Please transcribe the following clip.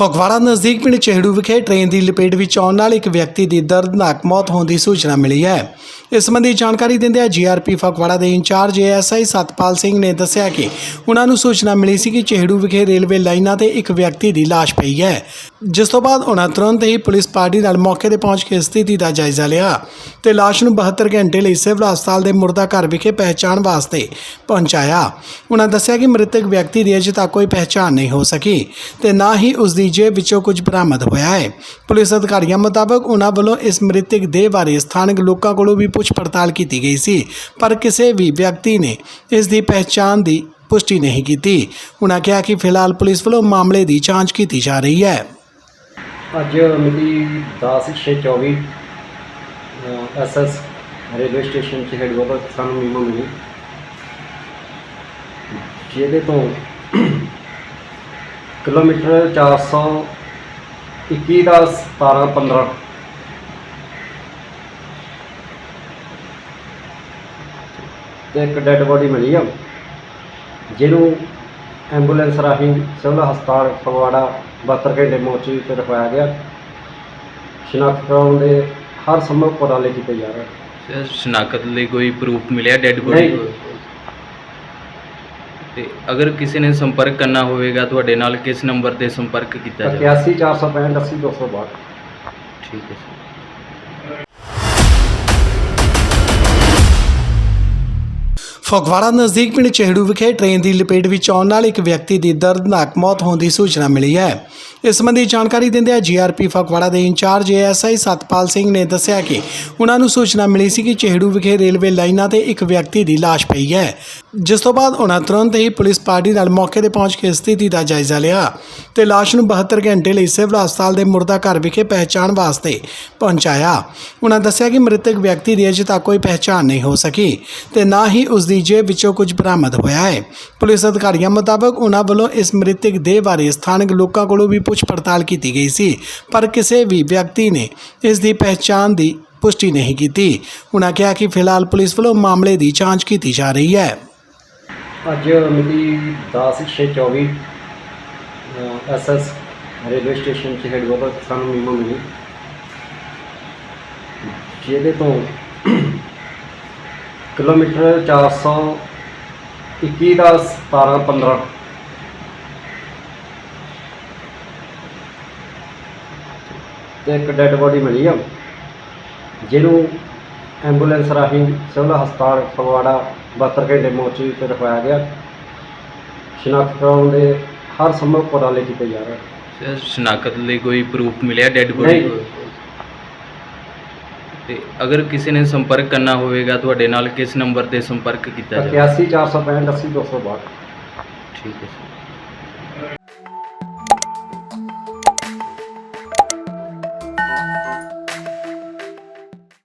ਫਗਵਾੜਾ ਨਜ਼ਦੀਕ ਪਿੰਡ ਚਿਹੜੂ ਵਿਖੇ ਟ੍ਰੇਨ ਦੀ ਲਪੇਟ ਵਿੱਚ ਆਉਣ ਨਾਲ ਇੱਕ ਵਿਅਕਤੀ ਦੀ ਦਰਦਨਾਕ ਮੌਤ ਹੋਣ ਦੀ ਸੂਚਨਾ ਮਿਲੀ ਹੈ। ਇਸ ਸੰਬੰਧੀ ਜਾਣਕਾਰੀ ਦਿੰਦਿਆਂ ਜੀਆਰਪੀ ਫਗਵਾੜਾ ਦੇ ਇੰਚਾਰਜ ਏਐਸਆਈ ਸਤਪਾਲ ਸਿੰਘ ਨੇ ਦੱਸਿਆ ਕਿ ਉਹਨਾਂ ਨੂੰ ਸੂਚਨਾ ਮਿਲੀ ਸੀ ਕਿ ਚਿਹੜੂ ਵਿਖੇ ਰੇਲਵੇ ਲਾਈਨਾਂ ਤੇ ਇੱਕ ਵਿਅਕਤੀ ਦੀ ਲਾਸ਼ ਪਈ ਹੈ। ਜਿਸ ਤੋਂ ਬਾਅਦ ਉਹਨਾਂ ਤੁਰੰਤ ਹੀ ਪੁਲਿਸ ਪਾਰਟੀ ਨਾਲ ਮੌਕੇ ਤੇ ਪਹੁੰਚ ਕੇ ਸਥਿਤੀ ਦਾ ਜਾਇਜ਼ਾ ਲਿਆ ਤੇ ਲਾਸ਼ ਨੂੰ 72 ਘੰਟੇ ਲਈ ਸਿਵਲ ਹਸਪਤਾਲ ਦੇ ਮੁਰਦਾ ਘਰ ਵਿਖੇ ਪਹਿਚਾਣ ਵਾਸਤੇ ਪਹੁੰਚਾਇਆ। ਉਹਨਾਂ ਦੱਸਿਆ ਕਿ ਮ੍ਰਿਤਕ ਵਿਅਕਤੀ ਦੀ ਅਜੇ ਤੱਕ ਕੋਈ ਪਹਿਚਾਣ ਨਹੀਂ ਹੋ ਸਕੀ ਤੇ ਨਾ ਹੀ ਉਸ ਦੀ ਜੇਬ ਵਿੱਚੋਂ ਕੁਝ ਬਰਾਮਦ ਹੋਇਆ ਹੈ। ਪੁਲਿਸ ਅਧਿਕਾਰੀਆਂ ਮੁਤਾਬਕ ਉਹਨਾਂ ਵੱਲੋਂ ਇਸ ਮ੍ਰਿਤਕ ਦੇਹ ਬਾਰੇ ਸਥਾਨਕ ਲੋਕਾਂ ਕੋਲੋਂ ਵੀ ਪੁੱਛ ਪੜਤਾਲ ਕੀਤੀ ਗਈ ਸੀ, ਪਰ ਕਿਸੇ ਵੀ ਵਿਅਕਤੀ ਨੇ ਇਸ ਦੀ ਪਹਿਚਾਣ ਦੀ ਪੁਸ਼ਟੀ ਨਹੀਂ ਕੀਤੀ। ਉਹਨਾਂ ਕਿਹਾ ਕਿ ਫਿਲਹਾਲ ਪੁਲਿਸ ਵੱਲੋਂ ਮਾਮਲੇ ਦੀ ਜਾਂਚ ਕੀਤੀ ਜਾ ਰਹੀ ਹੈ। ਅੱਜ ਮਿਤੀ 10/6/24 ਐਸਐਸ ਰੇਲਵੇ ਸਟੇਸ਼ਨ 'ਚ ਹੈਡਕੁਆਟਰ ਸਾਨੂੰ ਮੀਮੋ ਮਿਲੀ ਜਿਹਦੇ ਤੋਂ ਕਿਲੋਮੀਟਰ 421 ਦਾ 17 15 ਤੇ ਇੱਕ ਡੈੱਡ ਬੋਡੀ ਮਿਲੀ ਆ। ਜਿਹਨੂੰ ਐਂਬੂਲੈਂਸ ਰਾਹੀਂ ਸਿਵਲ ਹਸਪਤਾਲ ਫਗਵਾੜਾ 72 ਘੰਟੇ ਮੋਰਚੇ ਤੇ ਰਖਵਾਇਆ ਗਿਆ। ਸ਼ਨਾਖਤ ਕਰਾਉਣ ਦੇ ਹਰ ਸੰਭਵ ਉਪਰਾਲੇ ਕੀਤੇ ਜਾ ਰਹੇ। ਸਰ ਸ਼ਨਾਖਤ ਲਈ ਕੋਈ ਪ੍ਰੂਫ ਮਿਲਿਆ ਡੈੱਡ ਬੋਡੀ ਨਹੀਂ। ਤੇ ਅਗਰ ਕਿਸੇ ਨੇ ਸੰਪਰਕ ਕਰਨਾ ਹੋਵੇਗਾ ਤੁਹਾਡੇ ਨਾਲ ਕਿਸ ਨੰਬਰ ਤੇ ਸੰਪਰਕ ਕੀਤਾ ਜਾਵੇ? 81 465 80 262 ਠੀਕ ਹੈ ਸਰ। ਫਗਵਾੜਾ ਨਜ਼ਦੀਕ ਪਿੰਡ ਚਿਹੜੂ ਵਿਖੇ ਟ੍ਰੇਨ ਦੀ ਲਪੇਟ ਵਿੱਚ ਆਉਣ ਨਾਲ ਇੱਕ ਵਿਅਕਤੀ ਦੀ ਦਰਦਨਾਕ ਮੌਤ ਹੋਣ ਦੀ ਸੂਚਨਾ ਮਿਲੀ ਹੈ। ਇਸ ਸੰਬੰਧੀ ਜਾਣਕਾਰੀ ਦਿੰਦਿਆਂ ਜੀਆਰਪੀ ਫਗਵਾੜਾ ਦੇ ਇੰਚਾਰਜ ਏਐਸਆਈ ਸਤਪਾਲ ਸਿੰਘ ਨੇ ਦੱਸਿਆ ਕਿ ਉਹਨਾਂ ਨੂੰ ਸੂਚਨਾ ਮਿਲੀ ਸੀ ਕਿ ਚਿਹੜੂ ਵਿਖੇ ਰੇਲਵੇ ਲਾਈਨਾਂ ਤੇ ਇੱਕ ਵਿਅਕਤੀ ਦੀ ਲਾਸ਼ ਪਈ ਹੈ। ਜਿਸ ਤੋਂ ਬਾਅਦ ਉਹਨਾਂ ਤੁਰੰਤ ਹੀ ਪੁਲਿਸ ਪਾਰਟੀ ਨਾਲ ਮੌਕੇ ਤੇ ਪਹੁੰਚ ਕੇ ਸਥਿਤੀ ਦਾ ਜਾਇਜ਼ਾ ਲਿਆ ਤੇ ਲਾਸ਼ ਨੂੰ 72 ਘੰਟੇ ਲਈ ਸਿਵਲ ਹਸਪਤਾਲ ਦੇ ਮੁਰਦਾ ਘਰ ਵਿਖੇ ਪਹਿਚਾਣ ਵਾਸਤੇ ਪਹੁੰਚਾਇਆ। ਉਹਨਾਂ ਦੱਸਿਆ ਕਿ ਮ੍ਰਿਤਕ ਵਿਅਕਤੀ ਦੀ ਅਜੇ ਤੱਕ ਕੋਈ ਪਹਿਚਾਣ ਨਹੀਂ ਹੋ ਸਕੀ ਤੇ ਨਾ ਹੀ ਉਸ ਦੀ ਜੇਬ ਵਿੱਚੋਂ ਕੁਝ ਬਰਾਮਦ ਹੋਇਆ ਹੈ। ਪੁਲਿਸ ਅਧਿਕਾਰੀਆਂ ਮੁਤਾਬਕ ਉਹਨਾਂ ਵੱਲੋਂ ਇਸ ਮ੍ਰਿਤਕ ਦੇਹ ਬਾਰੇ ਸਥਾਨਕ ਲੋਕਾਂ ਕੋਲੋਂ ਵੀ ਪੁੱਛ ਪੜਤਾਲ ਕੀਤੀ ਗਈ ਸੀ, ਪਰ ਕਿਸੇ ਵੀ ਵਿਅਕਤੀ ਨੇ ਇਸ ਦੀ ਪਹਿਚਾਣ ਦੀ ਪੁਸ਼ਟੀ ਨਹੀਂ ਕੀਤੀ। ਉਹਨਾਂ ਕਿਹਾ ਕਿ ਫਿਲਹਾਲ ਪੁਲਿਸ ਵੱਲੋਂ ਮਾਮਲੇ ਦੀ ਜਾਂਚ ਕੀਤੀ ਜਾ ਰਹੀ ਹੈ। ਅੱਜ ਮਿਤੀ 10/6/24 ਐਸਐਸ ਰੇਲਵੇ ਸਟੇਸ਼ਨ 'ਚ ਹੈਡਕੁਆਟਰ ਸਾਨੂੰ ਮੀਮੋ ਮਿਲੀ। ਜਿਹਦੇ ਤੋਂ ਕਿਲੋਮੀਟਰ 421 ਦਾ 17 15 ਤੇ ਇੱਕ ਡੈੱਡ ਬੋਡੀ ਮਿਲੀ ਆ, ਜਿਹਨੂੰ ਐਂਬੂਲੈਂਸ ਰਾਹੀਂ ਸਿਵਲ ਹਸਪਤਾਲ ਫਗਵਾੜਾ 72 ਘੰਟੇ ਮੋਰਚੇ ਤੇ ਰਖਵਾਇਆ ਗਿਆ। ਸ਼ਨਾਖਤ ਕਰਾਉਣ ਦੇ ਹਰ ਸੰਭਵ ਉਪਰਾਲੇ ਕੀਤੇ ਜਾ ਰਹੇ ਸਰ ਸ਼ਨਾਖਤ ਲਈ ਕੋਈ ਪ੍ਰੂਫ ਮਿਲਿਆ ਡੈੱਡ ਬੋਡੀ ਨਹੀਂ। ਤੇ ਅਗਰ ਕਿਸੇ ਨੇ ਸੰਪਰਕ ਕਰਨਾ ਹੋਵੇਗਾ ਤੁਹਾਡੇ ਨਾਲ ਕਿਸ ਨੰਬਰ ਤੇ ਸੰਪਰਕ ਕੀਤਾ ਜਾਵੇ? 81 465 80 262 ਠੀਕ ਹੈ ਸਰ।